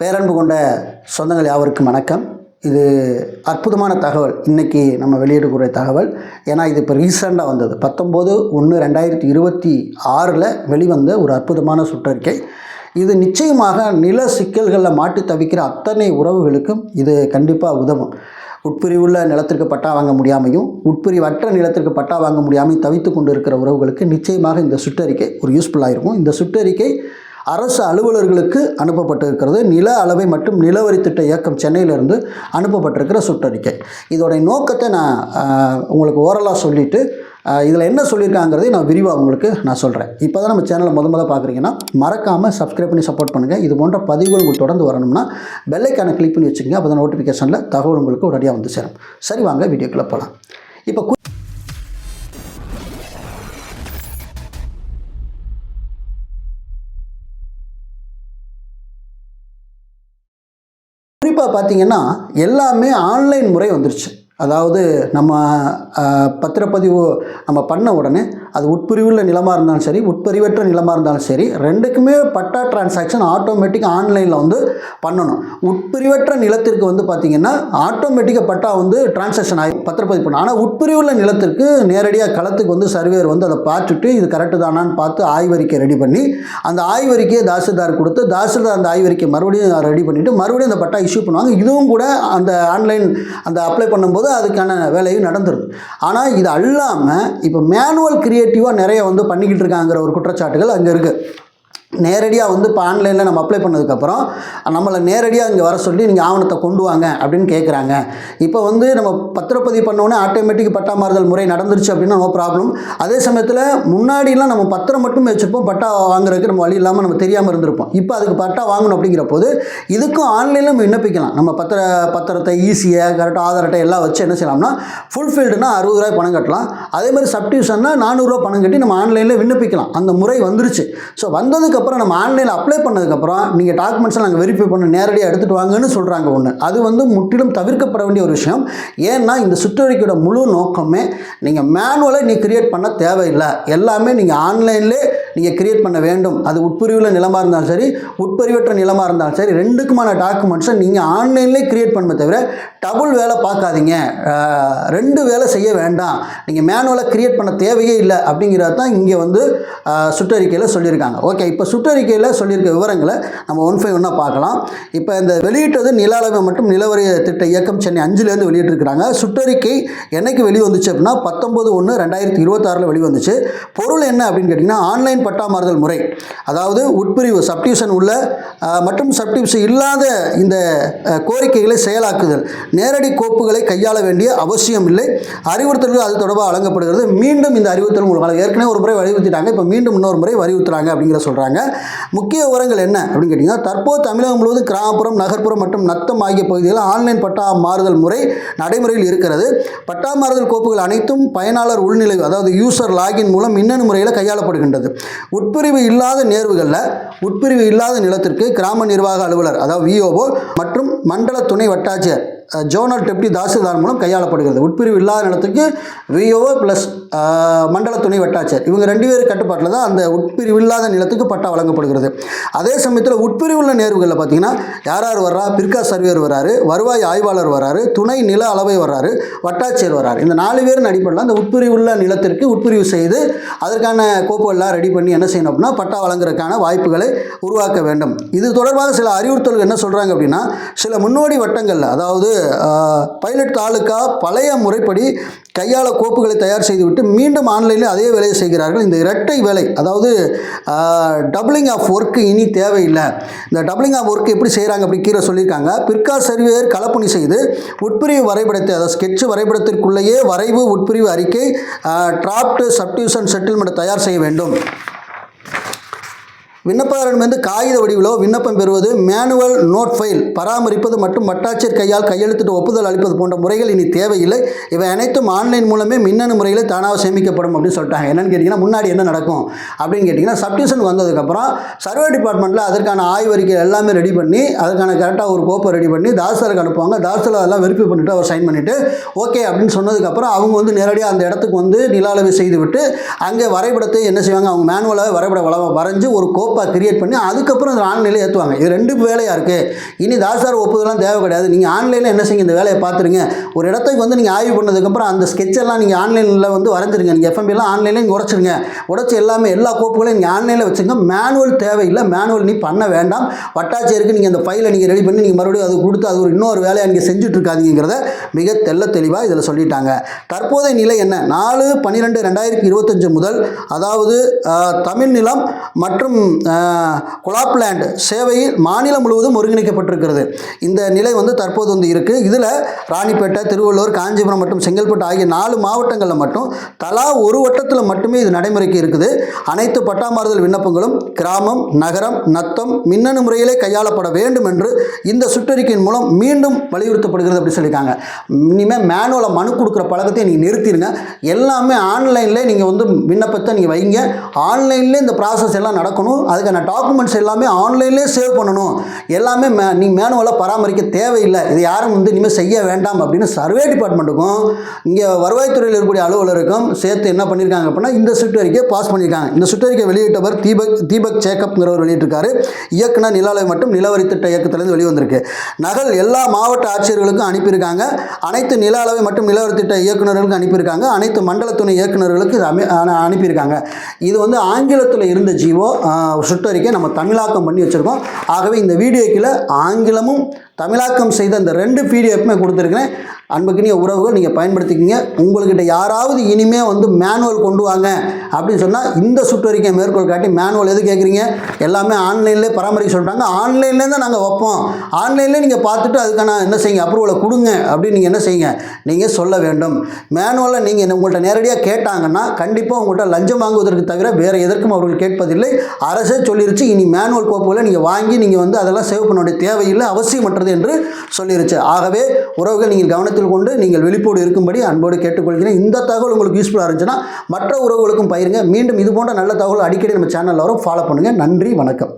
பேரன்பு கொண்ட சொந்தங்கள் யாவருக்கும் வணக்கம். இது அற்புதமான தகவல். இன்றைக்கி நம்ம வெளியிடக்கூடிய தகவல். ஏன்னா இது இப்போ ரீசெண்டாக வந்தது. பத்தொம்போது ஒன்று ரெண்டாயிரத்தி இருபத்தி ஆறில் வெளிவந்த ஒரு அற்புதமான சுற்றறிக்கை. இது நிச்சயமாக நில சிக்கல்களில் மாட்டி தவிக்கிற அத்தனை உறவுகளுக்கும் இது கண்டிப்பாக உதவும். உட்பிரிவுள்ள நிலத்திற்கு பட்டா வாங்க முடியாமையும் உட்பிரிவற்ற நிலத்திற்கு பட்டா வாங்க முடியாமையும் தவித்து கொண்டு இருக்கிற உறவுகளுக்கு நிச்சயமாக இந்த சுற்றறிக்கை ஒரு யூஸ்ஃபுல்லாக இருக்கும். இந்த சுற்றறிக்கை அரசு அலுவலர்களுக்கு அனுப்பப்பட்டிருக்கிறது. நில அளவை மற்றும் நிலவரி திட்ட இயக்கம் சென்னையிலிருந்து அனுப்பப்பட்டிருக்கிற சுற்றறிக்கை. இதோடைய நோக்கத்தை நான் உங்களுக்கு ஓரலாக சொல்லிவிட்டு இதில் என்ன சொல்லியிருக்காங்கிறதையும் நான் விரிவாக உங்களுக்கு நான் சொல்கிறேன் இப்போ தான் நம்ம சேனலை முத முதல்ல பார்க்குறீங்கன்னா மறக்காமல் சப்ஸ்கிரைப் பண்ணி சப்போர்ட் பண்ணுங்கள் இது போன்ற பதிவுகள் உங்களுக்கு தொடர்ந்து வரணும்னா பெல்லைக்கான கிளிக் பண்ணி வச்சுக்கோங்க. அப்போ தான் நோட்டிஃபிகேஷனில் தகவல் உங்களுக்கு உடனடியாக வந்து சேரும். சரி வாங்க வீடியோக்குள்ளே போகலாம் இப்போ குறிப்பாக பார்த்தீங்கன்னா எல்லாமே ஆன்லைன் முறை வந்துருச்சு. அதாவது நம்ம பத்திரப்பதிவு நம்ம பண்ண உடனே அது உட்பிரிவுள்ள நிலமாக இருந்தாலும் சரி உட்பிரிவற்ற நிலமாக இருந்தாலும் சரி ரெண்டுக்குமே பட்டா டிரான்சாக்ஷன் ஆட்டோமேட்டிக்காக ஆன்லைனில் வந்து பண்ணணும். உட்பிரிவற்ற நிலத்திற்கு வந்து பார்த்திங்கன்னா ஆட்டோமேட்டிக்காக பட்டா வந்து டிரான்சாக்ஷன் ஆகி பத்திரப்பதிவு பண்ணணும். ஆனால் உட்பிரிவுள்ள நிலத்திற்கு நேரடியாக களத்துக்கு வந்து சர்வேர் வந்து அதை பார்த்துட்டு இது கரெக்டு தானான்னு பார்த்து ஆய்வறிக்கை ரெடி பண்ணி அந்த ஆய்வறிக்கையை தாசில்தார் கொடுத்து தாசில்தார் அந்த ஆய்வறிக்கை மறுபடியும் ரெடி பண்ணிவிட்டு மறுபடியும் அந்த பட்டா இஷ்யூ பண்ணுவாங்க. இதுவும் கூட அந்த ஆன்லைன் அந்த அப்ளை பண்ணும்போது அதுக்கான வேலையும் நடந்துருது. ஆனால் இது அல்லாமல் இப்போ மேனுவல் க்ரியேட்டிவாக நிறைய வந்து பண்ணிக்கிட்டு இருக்காங்கிற ஒரு குற்றச்சாட்டுகள் அங்கே இருக்குது நேரடியாக வந்து இப்போ ஆன்லைனில் நம்ம அப்ளை பண்ணதுக்கப்புறம் நம்மளை நேரடியாக இங்கே வர சொல்லி நீங்கள் ஆவணத்தை கொண்டு வாங்க அப்படின்னு கேட்குறாங்க இப்போ வந்து நம்ம பத்திரப்பதிவு பண்ணோன்னே ஆட்டோமேட்டிக் பட்டா மாறுதல் முறை நடந்துருச்சு அப்படின்னா நோ ப்ராப்ளம் அதே சமயத்தில் முன்னாடிலாம் நம்ம பத்திரம் மட்டும் வச்சுருப்போம் பட்டா வாங்குறதுக்கு நம்ம வழி இல்லாமல் நம்ம தெரியாமல் இருந்திருப்போம். இப்போ அதுக்கு பட்டா வாங்கணும் அப்படிங்கிற போது இதுக்கும் ஆன்லைனில் நம்ம விண்ணப்பிக்கலாம். நம்ம பத்திர பத்திரத்தை ஈஸியாக கரெக்டாக ஆதார் அட்டை எல்லாம் வச்சு என்ன செய்யலாம்னா ஃபுல்ஃபில்டுனா அறுபது ரூபாய் பணம் கட்டலாம். அதே மாதிரி சப்டியூஷன்னா நானூறுரூவா பணம் கட்டி நம்ம ஆன்லைனில் விண்ணப்பிக்கலாம். அந்த முறை வந்துருச்சு. ஸோ வந்ததுக்கு அதுக்கப்புறம் நம்ம ஆன்லைனில் அப்ளை பண்ணதுக்கப்புறம் நீங்கள் டாக்குமெண்ட்ஸை நாங்கள் வெரிஃபை பண்ண நேரடியாக எடுத்துகிட்டு வாங்கன்னு சொல்கிறாங்க ஒன்று அது வந்து முற்றிலும் தவிர்க்கப்பட வேண்டிய ஒரு விஷயம். ஏன்னா இந்த சுற்றறிக்கையோட முழு நோக்கமே நீங்கள் மேனுவலாக நீ கிரியேட் பண்ண தேவையில்லை. எல்லாமே நீங்கள் ஆன்லைன்லேயே நீங்கள் கிரியேட் பண்ண வேண்டும். அது உட்பிரிவில் நிலமாக இருந்தாலும் சரி உட்பிரிவற்ற நிலமாக இருந்தாலும் சரி ரெண்டுக்குமான டாக்குமெண்ட்ஸை நீங்கள் ஆன்லைன்லேயே கிரியேட் பண்ண தவிர டபுள் வேலை பார்க்காதீங்க. ரெண்டு வேலை செய்ய வேண்டாம். நீங்கள் மேனுவலாக கிரியேட் பண்ண தேவையே இல்லை அப்படிங்கிறது தான் இங்கே வந்து சுற்றறிக்கையில் சொல்லியிருக்காங்க. ஓகே இப்போ சுற்றறிக்கையில் சொல்லியிருக்க விவரங்களை நம்ம ஒன் ஃபைவ் ஒன்றா பார்க்கலாம். இப்போ இந்த வெளியிட்டது நில அளவை மற்றும் நிலவரி திட்ட இயக்கம் சென்னை அஞ்சுலேருந்து வெளியிட்டிருக்கிறாங்க. சுற்றறிக்கை என்னைக்கு வெளிவந்துச்சு அப்படின்னா பத்தொம்பது ஒன்று ரெண்டாயிரத்தி இருபத்தாறில் வெளிவந்துச்சு. பொருள் என்ன அப்படின்னு கேட்டிங்கன்னா ஆன்லைன் பட்டா மாறுதல் முறை. அதாவது உட்பிரிவு சப்டியூஷன் உள்ள மற்றும் சப்டியூஷன் இல்லாத இந்த கோரிக்கைகளை செயலாக்குதல். நேரடி கோப்புகளை கையாள வேண்டிய அவசியம் இல்லை. அறிவுறுத்தல்கள் அது தொடர்பாக வழங்கப்படுகிறது. மீண்டும் இந்த அறிவுறுத்தல் உங்களுக்கு ஏற்கனவே ஒரு முறை வலியுறுத்திட்டாங்க இப்போ மீண்டும் இன்னொரு முறை வலியுறுத்துறாங்க அப்படிங்கிற சொல்கிறாங்க முக்கிய விவரங்கள் என்ன அப்படின்னு கேட்டிங்கன்னா தற்போது தமிழகம் முழுவதும் கிராமப்புறம் நகர்ப்புறம் மற்றும் நத்தம் ஆகிய பகுதிகளில் ஆன்லைன் பட்டா மாறுதல் முறை நடைமுறையில் இருக்கிறது. பட்டா மாறுதல் கோப்புகள் அனைத்தும் பயனாளர் உள்நிலை அதாவது யூசர் லாகின் மூலம் மின்னணு முறையில் கையாளப்படுகின்றது. உட்பிரிவு இல்லாத நேர்வுகளில் உட்பிரிவு இல்லாத நிலத்திற்கு கிராம நிர்வாக அலுவலர் அதாவது விஓஓ மற்றும் மண்டல துணை வட்டாட்சியர் ஜோனல் டெப்டி தாசில்தார் மூலம் கையாளப்படுகிறது. உட்பிரிவு இல்லாத நிலத்துக்கு விஓஓ ப்ளஸ் மண்டல துணை வட்டாட்சியர். இவங்க ரெண்டு பேர் கட்டுப்பாட்டில் தான் அந்த உட்பிரிவு இல்லாத நிலத்துக்கு பட்டா வழங்கப்படுகிறது. அதே சமயத்தில் உட்பிரிவுள்ள நேர்வுகளில் பார்த்தீங்கன்னா யார் யார் வர்றா? பிற்கா சர்வேர் வராரு வருவாய் ஆய்வாளர் வராரு துணை நில அளவை வர்றாரு வட்டாட்சியர் வராரு இந்த நாலு பேரின் அடிப்படையில் அந்த உட்பிரிவுள்ள நிலத்திற்கு உட்பிரிவு செய்து அதற்கான கோப்புகள்லாம் ரெடி பண்ணி என்ன செய்யணும் அப்படின்னா பட்டா வழங்குறதுக்கான வாய்ப்புகளை உருவாக்க வேண்டும். இது தொடர்பாக சில அறிவுறுத்தல்கள் என்ன சொல்கிறாங்க அப்படின்னா சில முன்னோடி வட்டங்களில் அதாவது பைலட் தாலுக்கா பழைய முறைப்படி கையாள கோப்புகளை தயார் செய்துவிட்டு மீண்டும் ஆன்லைனில் அதே வேலையை செய்கிறார்கள். இந்த இரட்டை வேலை அதாவது டபுளிங் ஆஃப் ஒர்க்கு இனி தேவையில்லை. இந்த டபுளிங் ஆஃப் ஒர்க் எப்படி செய்கிறாங்க அப்படி கீழே சொல்லியிருக்காங்க. பிற்கா சர்வேயர் கலப்பணி செய்து உட்பிரிவு வரைபடத்தை அதாவது ஸ்கெட்ச் வரைபடத்திற்குள்ளேயே வரைவு உட்பிரிவு அறிக்கை டிராப்ட் சப்டியூஷன் செட்டில்மெண்ட் தயார் செய்ய வேண்டும். விண்ணப்பதாரரிடமிருந்து காகித வடிவிலோ விண்ணப்பம் பெறுவது மேனுவல் நோட் ஃபைல் பராமரிப்பது மற்றும் வட்டாட்சியர் கையால் கையெழுத்திட்டு ஒப்புதல் அளிப்பது போன்ற முறைகள் இனி தேவையில்லை. இவை அனைத்தும் ஆன்லைன் மூலமே மின்னணு முறையில் தானாக சேமிக்கப்படும் அப்படின்னு சொல்லிட்டாங்க. என்னன்னு கேட்டிங்கன்னா முன்னாடி என்ன நடக்கும் அப்படின்னு கேட்டிங்கன்னா சப்டிஷன் வந்ததுக்கப்புறம் சர்வே டிபார்ட்மெண்ட்டில் அதற்கான ஆய்வறிக்கை எல்லாமே ரெடி பண்ணி அதற்கான கரெக்டாக ஒரு கோப்பை ரெடி பண்ணி தாசருக்கு அனுப்புவாங்க. தாசில் அதெல்லாம் வெரிஃபை பண்ணிவிட்டு அவர் சைன் பண்ணிவிட்டு ஓகே அப்படின்னு சொன்னதுக்கப்புறம் அவங்க வந்து நேரடியாக அந்த இடத்துக்கு வந்து நில அளவை செய்துவிட்டு அங்கே வரைபடத்தை என்ன செய்வாங்க? அவங்க மேனுவலாக வரைபட வள வரைஞ்சு ஒரு கோப்பை கோப்பாக கிரியேட் பண்ணி அதுக்கப்புறம் அந்த ஆன்லைனில் ஏற்றுவாங்க இது ரெண்டு வேலையாக இருக்குது இனி தாசார் ஒப்புதலாம் தேவை கிடையாது நீங்கள் ஆன்லைனில் என்ன செய்யுங்க? இந்த வேலையை பார்த்துருங்க. ஒரு இடத்துக்கு வந்து நீங்கள் ஆய்வு பண்ணதுக்கப்புறம் அந்த ஸ்கெட்செல்லாம் நீங்கள் ஆன்லைனில் வந்து வரைஞ்சிருங்க. நீங்கள் எஃப்எம்பிலாம் ஆன்லைனில் நீங்கள் உடச்சிருங்க. உடச்சி எல்லாமே எல்லா கோப்புகளையும் நீங்கள் ஆன்லைனில் வச்சுங்க. மேனுவல் தேவையில்லை. மேனுவல் நீ பண்ண வேண்டாம். வட்டாட்சியருக்கு நீங்கள் அந்த ஃபைலை நீங்கள் ரெடி பண்ணி நீங்கள் மறுபடியும் அது கொடுத்து அது ஒரு இன்னொரு வேலையை நீங்கள் செஞ்சுட்ருக்காதீங்கிறத மிக தெள்ள தெளிவாக இதில் சொல்லிட்டாங்க. தற்போதைய நிலை என்ன? நாலு பன்னிரெண்டு ரெண்டாயிரத்தி இருபத்தஞ்சு முதல் அதாவது தமிழ் நிலம் மற்றும் குலாப்லேண்ட் சேவையில் மாநிலம் முழுவதும் ஒருங்கிணைக்கப்பட்டிருக்கிறது. இந்த நிலை வந்து தற்போது வந்து இருக்குது இதில் ராணிப்பேட்டை திருவள்ளூர் காஞ்சிபுரம் மற்றும் செங்கல்பட்டு ஆகிய நாலு மாவட்டங்களில் மட்டும் தலா ஒரு வட்டத்தில் மட்டுமே இது நடைமுறைக்கு இருக்குது. அனைத்து பட்டாமாறுதல் விண்ணப்பங்களும் கிராமம் நகரம் நத்தம் மின்னணு முறையிலே கையாளப்பட வேண்டும் என்று இந்த சுற்றறிக்கையின் மூலம் மீண்டும் வலியுறுத்தப்படுகிறது அப்படின்னு சொல்லியிருக்காங்க. இனிமேல் மேனுவலை மனு கொடுக்குற பழக்கத்தை நீங்கள் நிறுத்திடுங்க எல்லாமே ஆன்லைனில் நீங்கள் வந்து விண்ணப்பத்தை நீங்கள் வைங்க. ஆன்லைன்லேயே இந்த ப்ராசஸ் எல்லாம் நடக்கணும். அதுக்கான டாக்குமெண்ட்ஸ் எல்லாமே ஆன்லைன்லேயே சேவ் பண்ணணும். எல்லாமே மே நீ மேனுவலாக பராமரிக்க தேவையில்லை. இது யாரும் வந்து இனிமேல் செய்ய வேண்டாம் அப்படின்னு சர்வே டிபார்ட்மெண்ட்டுக்கும் இங்கே வருவாய்த்துறையில் இருக்கக்கூடிய அலுவலருக்கும் சேர்த்து என்ன பண்ணியிருக்காங்க அப்படின்னா இந்த சுற்றறிக்கையை பாஸ் பண்ணியிருக்காங்க இந்த சுற்றறிக்கை வெளியிட்டவர் தீபக் தீபக் சேக்கப்ங்கிறவர் வெளியிட்டிருக்காரு. இயக்குனர் நிலாலை மட்டும் நிலவரி திட்ட இயக்கத்திலேருந்து வெளிவந்திருக்கு. நகல் எல்லா மாவட்ட ஆட்சியர்களுக்கும் அனுப்பியிருக்காங்க. அனைத்து நில அளவை மற்றும் நிலவரி திட்ட இயக்குநர்களுக்கும் அனுப்பியிருக்காங்க. அனைத்து மண்டல துணை இயக்குநர்களுக்கு அனுப்பியிருக்காங்க. இது வந்து ஆங்கிலத்தில் இருந்த ஜீவோ சுற்றறிக்கை நம்ம தமிழாக்கம் பண்ணி வச்சுருக்கோம். ஆகவே இந்த வீடியோக்கில் ஆங்கிலமும் தமிழாக்கம் செய்த இந்த ரெண்டு பிடிஎஃப்மே கொடுத்துருக்கிறேன். அன்புக்குரிய உறவுகள் நீங்கள் பயன்படுத்திக்கிங்க. உங்கள்கிட்ட யாராவது இனிமே வந்து மேனுவல் கொண்டு வாங்க அப்படின்னு சொன்னால் இந்த சுற்றறிக்கை மேற்கோள் காட்டி மேனுவல் எது கேட்குறீங்க எல்லாமே ஆன்லைன்லேயே பராமரிக்க சொல்லிட்டாங்க. ஆன்லைன்லேயே தான் நாங்கள் வைப்போம். ஆன்லைன்லேயே நீங்கள் பார்த்துட்டு அதுக்கான என்ன செய்யுங்க அப்ரூவலை கொடுங்க அப்படின்னு நீங்கள் என்ன செய்யுங்க? நீங்கள் சொல்ல வேண்டும். மேனுவலை நீங்கள் உங்கள்கிட்ட நேரடியாக கேட்டாங்கன்னா கண்டிப்பாக உங்கள்கிட்ட லஞ்சம் வாங்குவதற்கு தவிர வேறு எதற்கும் அவர்கள் கேட்பதில்லை. அரசே சொல்லிருச்சு இனி மேனுவல் கோப்புகளை நீங்கள் வாங்கி நீங்கள் வந்து அதெல்லாம் சேவ் பண்ண வேண்டிய தேவையில்லை அவசியமற்றது என்று சொல்லிருச்சு. ஆகவே உறவுகள் நீங்கள் கருத்தில் கொண்டு நீங்கள் வெளிப்போடு இருக்கும்படி அன்போடு கேட்டுக்கொள்கிறேன். இந்த தகவல் உங்களுக்கு யூஸ்ஃபுல்லாக இருந்துச்சுன்னா மற்ற உறவுகளுக்கும் பயிருங்க மீண்டும் இது போன்ற நல்ல தகவல் அடிக்கடி நம்ம சேனலில் வரும். ஃபாலோ பண்ணுங்கள் நன்றி. வணக்கம்.